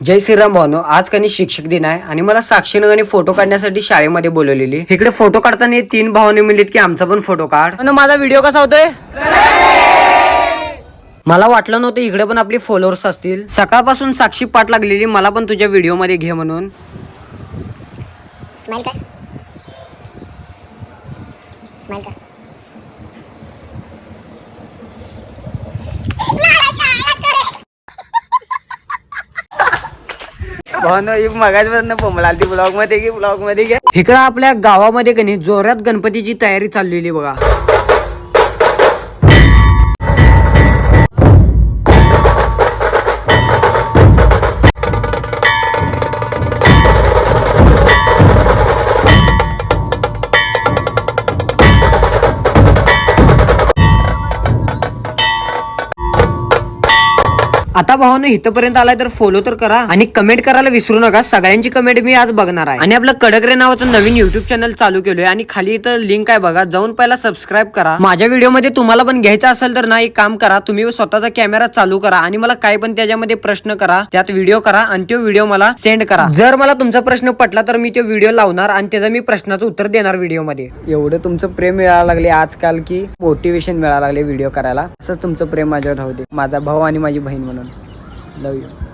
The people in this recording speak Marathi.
जय श्रीराम भावनो आज कधी शिक्षक दिन आहे आणि मला साक्षीनं आणि फोटो काढण्यासाठी शाळेमध्ये बोलवलेली. इकडे फोटो काढताना तीन भावाने मिळत की आमचा पण फोटो काढ. माझा व्हिडिओ कसा होतोय? मला वाटलं नव्हतं इकडे पण आपले फॉलोअर्स असतील. सकाळपासून साक्षी पाठ लागलेली मला पण तुझ्या व्हिडिओमध्ये घे म्हणून. कर. भावनो ही मगाच बोंबला ती ब्लॉगमध्ये घे ब्लॉगमध्ये घे. इकडं आपल्या गावामध्ये कणी जोरात गणपतीची तयारी चाललेली बघा. आता भावानं इथपर्यंत आलाय तर फॉलो तर करा आणि कमेंट करायला विसरू नका. सगळ्यांची कमेंट मी आज बघणार आहे. आणि आपलं कडकरे नावाचं नवीन युट्यूब चॅनल चालू केलोय आणि खाली इथं लिंक आहे बघा. जाऊन पहिला सबस्क्राईब करा. माझ्या व्हिडिओमध्ये तुम्हाला पण घ्यायचं असेल तर ना एक काम करा. तुम्ही स्वतःचा कॅमेरा चालू करा आणि मला काय पण त्याच्यामध्ये प्रश्न करा. त्यात व्हिडिओ करा आणि तो व्हिडिओ मला सेंड करा. जर मला तुमचा प्रश्न पटला तर मी तो व्हिडिओ लावणार आणि त्याचा मी प्रश्नाचं उत्तर देणार व्हिडिओमध्ये. एवढं तुमचं प्रेम मिळायला लागले आजकाल की मोटिवेशन मिळायला लागले व्हिडिओ करायला. असं तुमचं प्रेम माझ्यावर राहू दे. माझा भाऊ आणि माझी बहीण म्हणून. Love you.